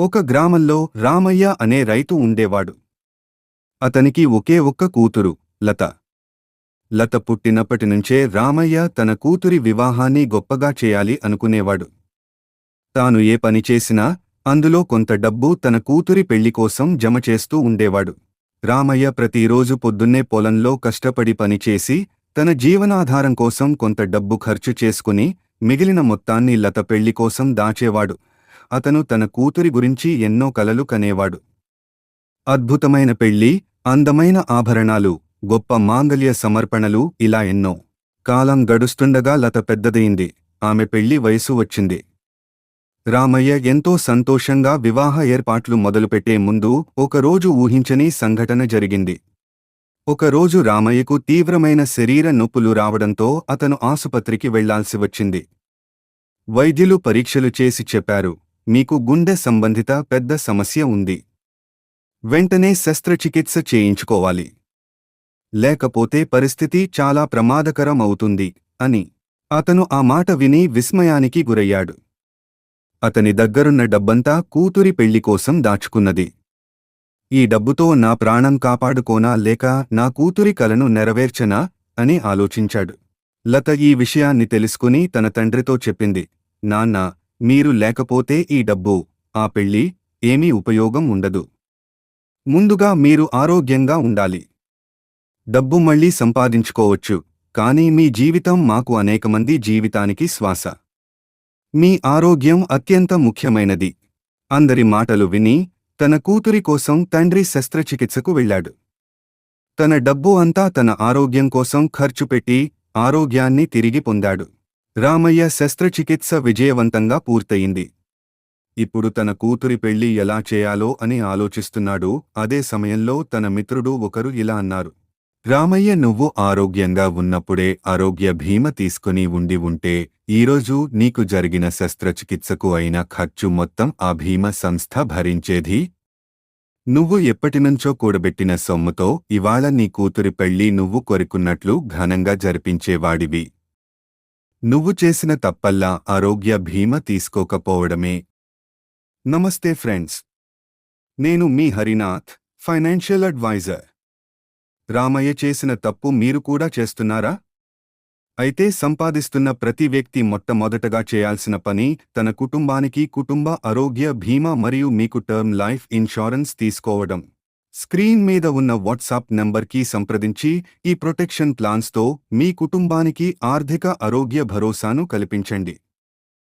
ఒక గ్రామంలో రామయ్య అనే రైతు ఉండేవాడు. అతనికి ఒకే ఒక్క కూతురు లత. లత పుట్టినప్పటినుంచే రామయ్య తన కూతురి వివాహాన్ని గొప్పగా చేయాలి అనుకునేవాడు. తాను ఏ పని చేసినా అందులో కొంత డబ్బు తన కూతురి పెళ్ళి కోసం జమ చేస్తూ ఉండేవాడు. రామయ్య ప్రతిరోజు పొద్దున్నే పొలంలో కష్టపడి పనిచేసి తన జీవనాధారం కోసం కొంత డబ్బు ఖర్చు చేసుకుని మిగిలిన మొత్తాన్ని లత పెళ్ళి కోసం దాచేవాడు. అతను తన కూతురి గురించి ఎన్నో కలలు కనేవాడు. అద్భుతమైన పెళ్ళి అందమైన ఆభరణాలు గొప్ప మాంగల్య సమర్పణలు ఇలా ఎన్నో కాలం గడుస్తుండగా లత పెద్దదయింది ఆమె పెళ్ళి వయసు వచ్చింది. రామయ్య ఎంతో సంతోషంగా వివాహ ఏర్పాట్లు మొదలుపెట్టే ముందు ఒకరోజు ఊహించని సంఘటన జరిగింది. ఒకరోజు రామయ్యకు తీవ్రమైన శరీర నొప్పులు రావడంతో అతను ఆసుపత్రికి వెళ్ళాల్సి వచ్చింది. వైద్యులు పరీక్షలు చేసి చెప్పారు. మీకు గుండె సంబంధిత పెద్ద సమస్య ఉంది. వెంటనే శస్త్రచికిత్స చేయించుకోవాలి. లేకపోతే పరిస్థితి చాలా ప్రమాదకరం అవుతుంది అని. అతను ఆ మాట విని విస్మయానికి గురయ్యాడు. అతని దగ్గరున్న డబ్బంతా కూతురి పెళ్ళి కోసం దాచుకున్నది. ఈ డబ్బుతో నా ప్రాణం కాపాడుకోనా లేక నా కూతురి కలను నెరవేర్చనా అని ఆలోచించాడు. లత ఈ విషయాన్ని తెలుసుకుని తన తండ్రితో చెప్పింది నాన్న మీరు లేకపోతే ఈ డబ్బు ఆ పెళ్ళి ఏమీ ఉపయోగం ఉండదు. ముందుగా మీరు ఆరోగ్యంగా ఉండాలి. డబ్బు మళ్ళీ సంపాదించుకోవచ్చు కానీ మీ జీవితం మాకు అనేకమంది జీవితానికి శ్వాస. మీ ఆరోగ్యం అత్యంత ముఖ్యమైనది. అందరి మాటలు విని తన కూతురి కోసం తండ్రి శస్త్రచికిత్సకు వెళ్ళాడు. తన డబ్బు అంతా తన ఆరోగ్యం కోసం ఖర్చు పెట్టి ఆరోగ్యాన్ని తిరిగి పొందాడు. రామయ్య శస్త్రచికిత్స విజయవంతంగా పూర్తయింది. ఇప్పుడు తన కూతురి పెళ్ళి ఎలా చేయాలో అని ఆలోచిస్తున్నాడు. అదే సమయంలో తన మిత్రుడు ఒకరు ఇలా అన్నారు. రామయ్య నువ్వు ఆరోగ్యంగా ఉన్నప్పుడే ఆరోగ్య భీమ తీసుకుని ఉండి ఉంటే ఈరోజు నీకు జరిగిన శస్త్రచికిత్సకు అయిన ఖర్చు మొత్తం ఆ భీమ సంస్థ భరించేది? నువ్వు ఎప్పటినుంచో కూడబెట్టిన సొమ్ముతో ఇవాళ నీ కూతురి పెళ్ళి నువ్వు కొరుకున్నట్లు ఘనంగా జరిపించేవాడివి. నువ్వు చేసిన తప్పల్లా ఆరోగ్య భీమా తీసుకోకపోవడమే. నమస్తే ఫ్రెండ్స్. నేను మీ హరినాథ్ ఫైనాన్షియల్ అడ్వైజర్. రామయ్య చేసిన తప్పు మీరు కూడా చేస్తున్నారా? అయితే సంపాదిస్తున్న ప్రతి వ్యక్తి మొట్టమొదటగా చేయాల్సిన పని తన కుటుంబానికి కుటుంబ ఆరోగ్య బీమా మరియు మీకు టర్మ్ లైఫ్ ఇన్షూరెన్స్ తీసుకోవడం. స్క్రీన్ మీద ఉన్న వాట్సాప్ నంబర్కి సంప్రదించి ఈ ప్రొటెక్షన్ ప్లాన్స్తో మీ కుటుంబానికి ఆర్థిక ఆరోగ్య భరోసాను కల్పించండి.